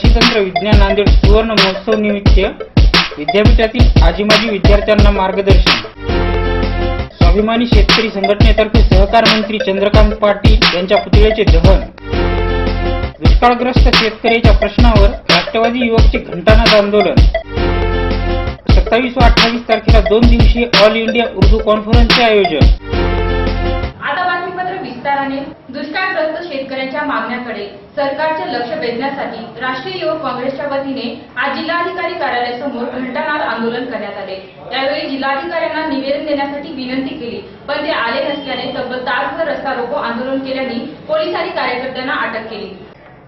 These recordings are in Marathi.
गतितंत्र विज्ञान नांदेड सुवर्ण महोत्सव निमित्त विद्यापीठातील आजीमाजी विद्यार्थ्यांना मार्गदर्शन. स्वाभिमानी शेतकरी संघटनेतर्फे सहकार मंत्री चंद्रकांत पाटील यांच्या पुतळ्याचे दहन. दुष्काळग्रस्त शेतकऱ्याच्या प्रश्नावर राष्ट्रवादी युवकचे घंटानाद आंदोलन. सत्तावीस व अठ्ठावीस तारखेला दोन दिवसीय ऑल इंडिया उर्दू कॉन्फरन्सचे आयोजन. विस्ताराने दुष्काळग्रस्त शेतकऱ्यांच्या मागण्याकडे सरकारचे लक्ष वेधण्यासाठी राष्ट्रीय युवक काँग्रेसच्या वतीने आज जिल्हाधिकारी कार्यालयासमोर घंटानाद आंदोलन करण्यात आले. त्यावेळी जिल्हाधिकाऱ्यांना निवेदन देण्यासाठी विनंती केली पण ते आले नसल्याने तब्बल तासभर रस्ता रोको आंदोलन केल्याने पोलिसांनी कार्यकर्त्यांना अटक केली.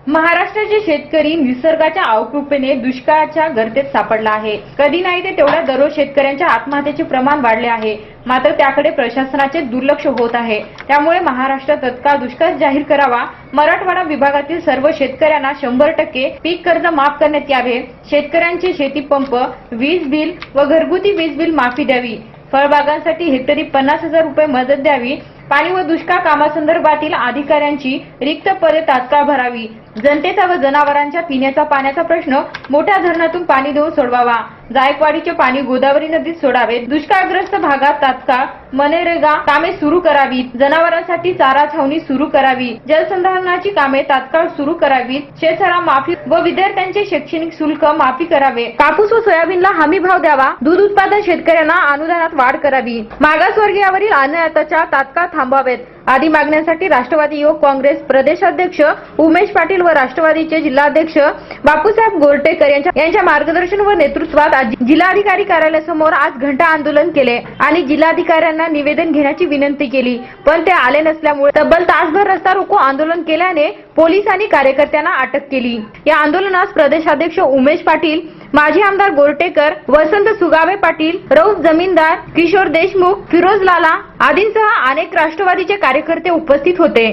महाराष्ट्राचे शेतकरी निसर्गाच्या अवकृपेने दुष्काळाच्या गर्तेत सापडला आहे. कधी नाही ते तेवढ्या दररोज शेतकऱ्यांच्या आत्महत्येचे प्रमाण वाढले आहे. मात्र त्याकडे प्रशासनाचे दुर्लक्ष होत आहे. त्यामुळे महाराष्ट्र तत्काळ दुष्काळ जाहीर करावा. मराठवाडा विभागातील सर्व शेतकऱ्यांना शंभर टक्के पीक कर्ज माफ करण्यात यावे. शेतकऱ्यांचे शेतीपंप वीज बिल व घरगुती वीज बिल माफी द्यावी. फळबागांसाठी हेक्टरी पन्नास हजार रुपये मदत द्यावी. पाणी व दुष्काळ कामासंदर्भातील अधिकाऱ्यांची रिक्त पदे तात्काळ भरावी. जनतेचा व जनावरांच्या पिण्याचा पाण्याचा प्रश्न मोठ्या धरणातून पाणी देऊन सोडवावा. जायकवाडीचे पाणी गोदावरी नदीत सोडावे. दुष्काळग्रस्त भागात तात्काळ मनरेगा कामे सुरू करावीत. जनावरांसाठी चारा छावणी सुरू करावी. जलसंधारणाची कामे तात्काळ सुरू करावीत. शेतसारा माफी व विद्यार्थ्यांचे शैक्षणिक शुल्क माफी करावे. कापूस व सोयाबीनला हमी भाव द्यावा. दूध उत्पादन शेतकऱ्यांना अनुदानात वाढ करावी. मागासवर्गीयावरील अन्यायाच्या तात्काळ थांबावेत आदी मागण्यांसाठी राष्ट्रवादी युवक काँग्रेस प्रदेशाध्यक्ष उमेश पाटील व राष्ट्रवादीचे जिल्हाध्यक्ष बापूसाहेब गोरटेकर यांच्या यांच्या मार्गदर्शन व नेतृत्वात आज जिल्हाधिकारी कार्यालयासमोर आज घंटा आंदोलन केले आणि जिल्हाधिकाऱ्यांना निवेदन घेण्याची विनंती केली. पण ते आले नसल्यामुळे तब्बल तासभर रस्ता रोको आंदोलन केल्याने पोलिसांनी कार्यकर्त्यांना अटक केली. या आंदोलनास प्रदेशाध्यक्ष उमेश पाटील माजी आमदार गोरटेकर वसंत सुगावे पाटील रौफ जमीनदार किशोर देशमुख फिरोज लाला आदींसह अनेक राष्ट्रवादीचे कार्यकर्ते उपस्थित होते.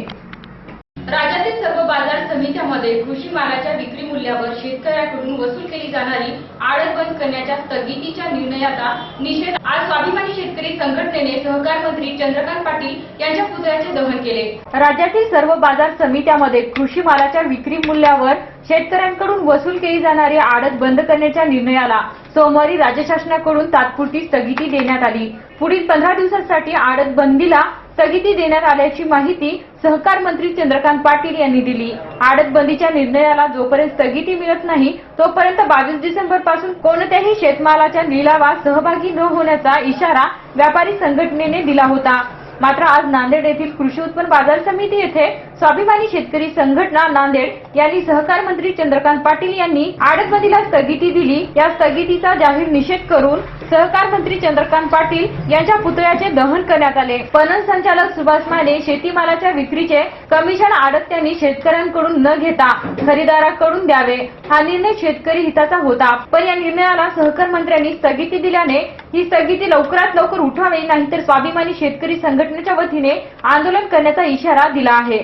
राज्यातील सर्व बाजार समित्यामध्ये कृषी मालाच्या विक्री मूल्यावर शेतकऱ्याकडून वसूल केली जाणारी आडत बंद करण्याच्या स्थगितीच्या निर्णयाचा निषेध आज स्वाभिमानी शेतकरी संघटनेने सहकार मंत्री चंद्रकांत पाटील यांच्या पुतळ्याचे दहन केले. राज्यातील सर्व बाजार समित्यामध्ये कृषी मालाच्या विक्री मूल्यावर शेतकऱ्यांकडून वसूल केली जाणारी आडत बंद करण्याच्या निर्णयाला सोमवारी राज्य शासनाकडून तात्पुरती स्थगिती देण्यात आली. पुढील पंधरा दिवसांसाठी आडत बंदीला स्थगिती देण्यात आल्याची माहिती सहकार मंत्री चंद्रकांत पाटील यांनी दिली. आडतबंदीच्या निर्णयाला जोपर्यंत स्थगिती मिळत नाही तोपर्यंत बावीस डिसेंबरपासून कोणत्याही शेतमालाच्या लिलावात सहभागी न होण्याचा इशारा व्यापारी संघटनेने दिला होता. मात्र आज नांदेड येथील कृषी उत्पन्न बाजार समिती येथे स्वाभिमानी शेतकरी संघटना नांदेड यांनी सहकार मंत्री चंद्रकांत पाटील यांनी आडतबंदीला स्थगिती दिली. या स्थगितीचा जाहीर निषेध करून सहकार मंत्री चंद्रकांत पाटील यांच्या पुतळ्याचे दहन करण्यात आले. पणन संचालक सुभाष माने शेतीमालाच्या विक्रीचे कमिशन आडत्यांनी शेतकऱ्यांकडून न घेता खरेदीदाराकडून द्यावे. हा निर्णय शेतकरी हिताचा होता. पण या निर्णयाला सहकार मंत्र्यांनी स्थगिती दिल्याने ही स्थगिती लवकरात लवकर उठावी नाहीतर स्वाभिमानी शेतकरी संघटनेच्या वतीने आंदोलन करण्याचा इशारा दिला आहे.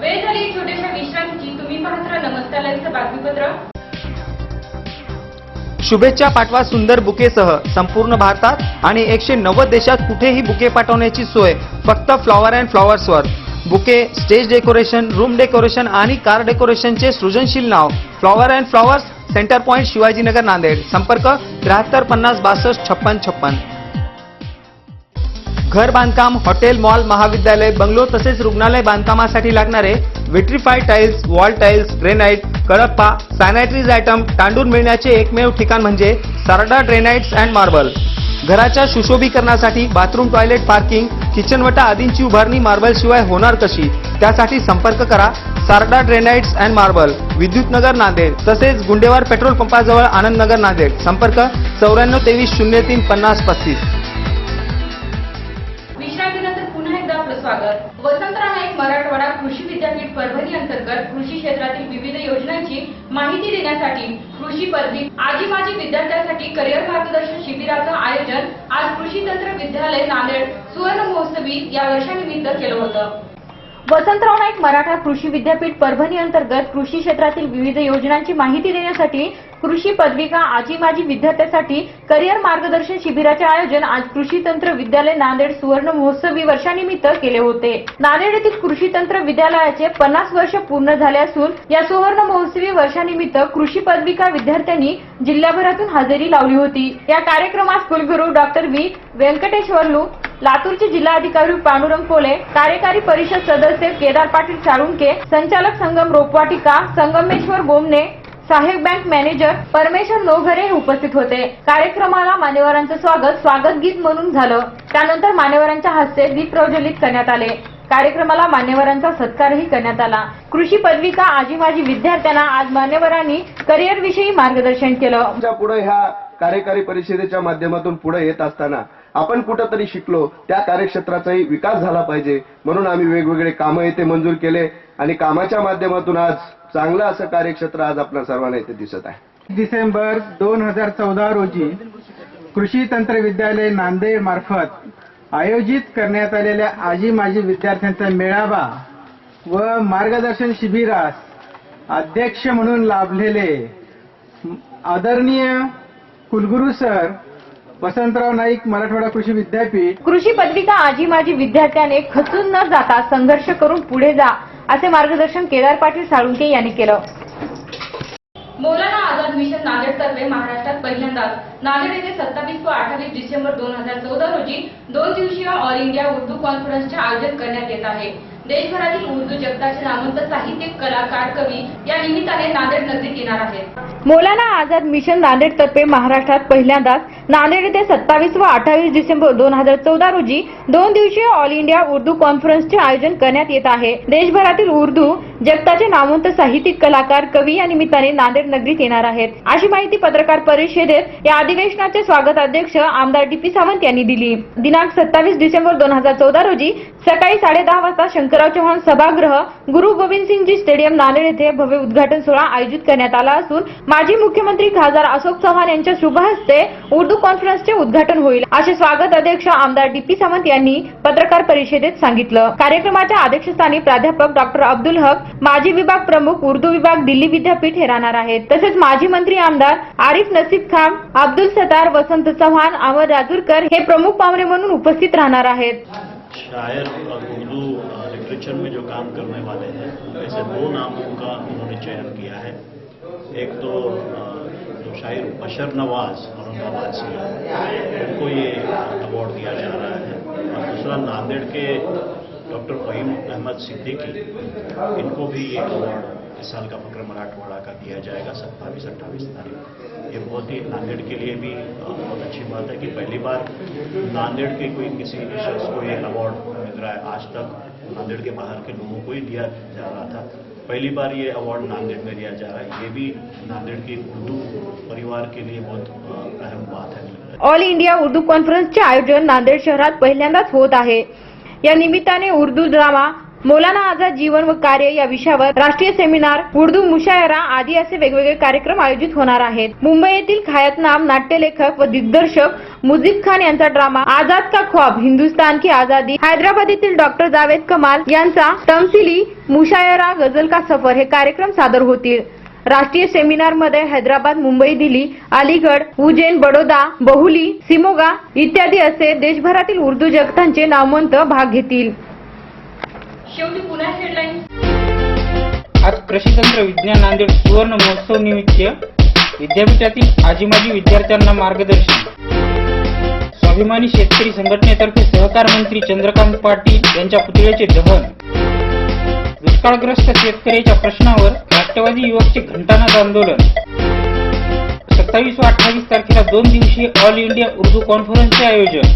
वेळ झाली छोट्याशा विश्रांतीची तुम्ही पाहत नमस्कार बातमीपत्र. शुभेच्छा पाठवा सुंदर बुकेसह. संपूर्ण भारतात आणि एकशे नव्वद देशात कुठेही बुके पाठवण्याची सोय. फक्त flower and फ्लॉवर्सवर bouquet stage decoration room decoration आणि कार डेकोरेशनचे सृजनशील नाव. Flower and flowers centre point Shivajinagar Nanded. संपर्क त्र्याहत्तर पन्नास बासष्ट छप्पन छप्पन. घर बांधकाम हॉटेल मॉल महाविद्यालय बंगलो तसेच रुग्णालय बांधकामासाठी लागणारे vitrified tiles wall tiles granite Kadappa sanitaries item तांडून मिळण्याचे एकमेव ठिकाण म्हणजे सारडा ड्रेनाइट्स अँड मार्बल. घराच्या सुशोभीकरणासाठी बाथरूम टॉयलेट पार्किंग किचनवटा आदींची उभारणी मार्बल शिवाय होणार कशी? त्यासाठी संपर्क करा. Sarda granites and marble Vidyutnagar Nanded तसेच गुंडेवार पेट्रोल पंपाजवळ आनंदनगर नांदेड. संपर्क चौऱ्याण्णव तेवीस शून्य तीन पन्नास पस्तीस. पुन्हा एकदा आपलं स्वागत. वसंतराव नाईक मराठवाडा कृषी विद्यापीठ परभणी अंतर्गत कृषी क्षेत्रातील विविध योजनांची माहिती देण्यासाठी कृषी पदवी आजी माजी वाचन आज कृषी तंत्र विद्यालय नांदेड सुवर्ण महोत्सवी या वर्षानिमित्त केलं होतं. वसंतराव नाईक मराठा कृषी विद्यापीठ परभणी अंतर्गत कृषी क्षेत्रातील विविध योजनांची माहिती देण्यासाठी कृषी पदविका आजी माजी विद्यार्थ्यासाठी करिअर मार्गदर्शन शिबिराचे आयोजन आज कृषी तंत्र विद्यालय नांदेड सुवर्ण महोत्सवी वर्षानिमित्त केले होते. नांदेड येथील कृषी तंत्र विद्यालयाचे पन्नास वर्ष पूर्ण झाले असून या सुवर्ण महोत्सवी वर्षानिमित्त कृषी पदविका विद्यार्थ्यांनी जिल्ह्याभरातून हजेरी लावली होती. या कार्यक्रमास कुलगुरू डॉक्टर व्ही. व्यंकटेश्वरलू लातूरचे जिल्हाधिकारी पांडुरंग कोले कार्यकारी परिषद सदस्य केदार पाटील चारुंके संचालक संगम रोपवाटिका संगमेश्वर गोमने सहाय्यक बँक मॅनेजर परमेश्वर नोघरे उपस्थित होते. कार्यक्रमाला मान्यवरांचं स्वागत स्वागत गीत म्हणून झालं. त्यानंतर मान्यवरांच्या हस्ते दीप प्रज्वलित करण्यात आले. कार्यक्रमाला मान्यवरांचा सत्कारही करण्यात आला. कृषी पदविका आजी माजी विद्यार्थ्यांना आज मान्यवरांनी करिअर विषयी मार्गदर्शन केलं. पुढे ह्या कार्यकारी परिषदेच्या माध्यमातून पुढे येत असताना आपण कुठंतरी शिकलो त्या कार्यक्षेत्राचाही विकास झाला पाहिजे म्हणून आम्ही वेगवेगळे कामं येथे मंजूर केले आणि कामाच्या माध्यमातून आज चांगलं असं कार्यक्षेत्र आज आपल्या सर्वांना इथे दिसत आहे. डिसेंबर दोन हजार चौदा रोजी कृषी तंत्र विद्यालय नांदेड मार्फत आयोजित करण्यात आलेल्या आजी माजी विद्यार्थ्यांचा मेळावा व मार्गदर्शन शिबिरास अध्यक्ष म्हणून लाभलेले आदरणीय कुलगुरू सर वसंतराव नाईक मराठवाडा कृषी विद्यापीठ. कृषी पदविका आजी माजी विद्यार्थ्याने खचून न जाता संघर्ष करून पुढे जा. असे मार्गदर्शन केदार पाटील साळुंके यांनी केलं. मौलाना आझाद मिशन नांदेड तर्फे महाराष्ट्रात पहिल्यांदाच नांदेड येथे सत्तावीस व अठ्ठावीस डिसेंबर दोन हजार चौदा रोजी दोन दिवसीय ऑल इंडिया उर्दू कॉन्फरन्सचे आयोजन करण्यात येत आहे. देशभरातील उर्दू जगताचे नामवंत साहित्यिक कलाकार कवी या निमित्ताने नांदेड नगरीत येणार आहेत. मौलाना आझाद मिशन नांदेड तर्फे महाराष्ट्रात पहिल्यांदाच नांदेड येथे सत्तावीस व अठ्ठावीस डिसेंबर दोन हजार चौदा रोजी दोन दिवसीय ऑल इंडिया उर्दू कॉन्फरन्सचे आयोजन करण्यात येत आहे. देशभरातील उर्दू जगताचे नामवंत साहित्यिक कलाकार कवी या निमित्ताने नांदेड नगरीत येणार आहेत. अशी माहिती पत्रकार परिषदेत या अधिवेशनाचे स्वागत अध्यक्ष आमदार डी पी सावंत यांनी दिली. दिनांक सत्तावीस डिसेंबर दोन हजार चौदा रोजी सकाळी साडेदहा वाजता शंकर शंकरराव चव्हाण सभागृह गुरु गोविंद सिंगजी स्टेडियम नांदेड येथे भव्य उद्घाटन सोहळा आयोजित करण्यात आला असून माजी मुख्यमंत्री खासदार अशोक चव्हाण यांच्या शुभ हस्ते उर्दू कॉन्फरन्सचे उद्घाटन होईल. असे स्वागत अध्यक्ष आमदार डी पी सावंत यांनी पत्रकार परिषदेत सांगितलं. कार्यक्रमाच्या अध्यक्षस्थानी प्राध्यापक डॉक्टर अब्दुल हक माजी विभाग प्रमुख उर्दू विभाग दिल्ली विद्यापीठ हे राहणार आहेत. तसेच माजी मंत्री आमदार आरिफ नसीब खान अब्दुल सतार वसंत चव्हाण अमर राजूरकर हे प्रमुख पाहुणे म्हणून उपस्थित राहणार आहेत. शायर लिटरेचर में जो काम करने वाले हैं, ऐसे दो नामों का उन्होंने चयन किया है। एक तो जो शायर बशर नवाज़ औरंगाबाद से उनको ये अवार्ड दिया जा रहा है। और दूसरा नांदेड़ के डॉक्टर फहीम अहमद सिद्दीकी, इनको भी ये अवार्ड इस साल का फक्र मराठवाड़ा का दिया जाएगा, सत्ताईस, अट्ठाईस तारीख। ये बहुत ही नांदेड़ के लिए भी बहुत अच्छी बात है कि पहली बार नांदेड़ के कोई किसी शख्स को ये अवार्ड मिल रहा है आज तक। नांदेड़ के बाहर के लोगों को ही दिया जा रहा था। पहली बार ये अवार्ड नांदेड़ में दिया जा रहा है। ये भी नांदेड़ के उर्दू परिवार के लिए बहुत अहम बात है। ऑल इंडिया उर्दू कॉन्फरन्सचे आयोजन नांदेड शहरात पहिल्यांदाच होत आहे. या निमित्ताने उर्दू ड्रामा मौलाना आझाद जीवन व कार्य या विषयावर राष्ट्रीय सेमिनार उर्दू मुशायरा आदी असे वेगवेगळे कार्यक्रम आयोजित होणार आहेत. मुंबई येथील खायतनाम नाट्यलेखक व दिग्दर्शक मुजीब खान यांचा ड्रामा आझाद का ख्वाब हिंदुस्तान की आझादी हैदराबाद येथील डॉक्टर जावेद कमाल यांचा तमसिली मुशायरा गझल का सफर हे कार्यक्रम सादर होतील. राष्ट्रीय सेमिनारमध्ये हैदराबाद मुंबई दिल्ली अलीगड उज्जैन बडोदा बहुली सिमोगा इत्यादी असे देशभरातील उर्दू जगतांचे नामवंत भाग घेतील. शेवटी पुन्हा हेडलाईन आज कृषीतंत्र विज्ञान नांदेड सुवर्ण महोत्सव निमित्त विद्यापीठातील आजी माजी विद्यार्थ्यांना मार्गदर्शन. स्वाभिमानी शेतकरी संघटनेतर्फे सहकार मंत्री चंद्रकांत पाटील यांच्या पुतळ्याचे दहन. दुष्काळग्रस्त शेतकऱ्याच्या प्रश्नावर राष्ट्रवादी युवकचे घंटानाद आंदोलन. सत्तावीस व अठ्ठावीस तारखेला दोन दिवसीय ऑल इंडिया उर्दू कॉन्फरन्सचे आयोजन.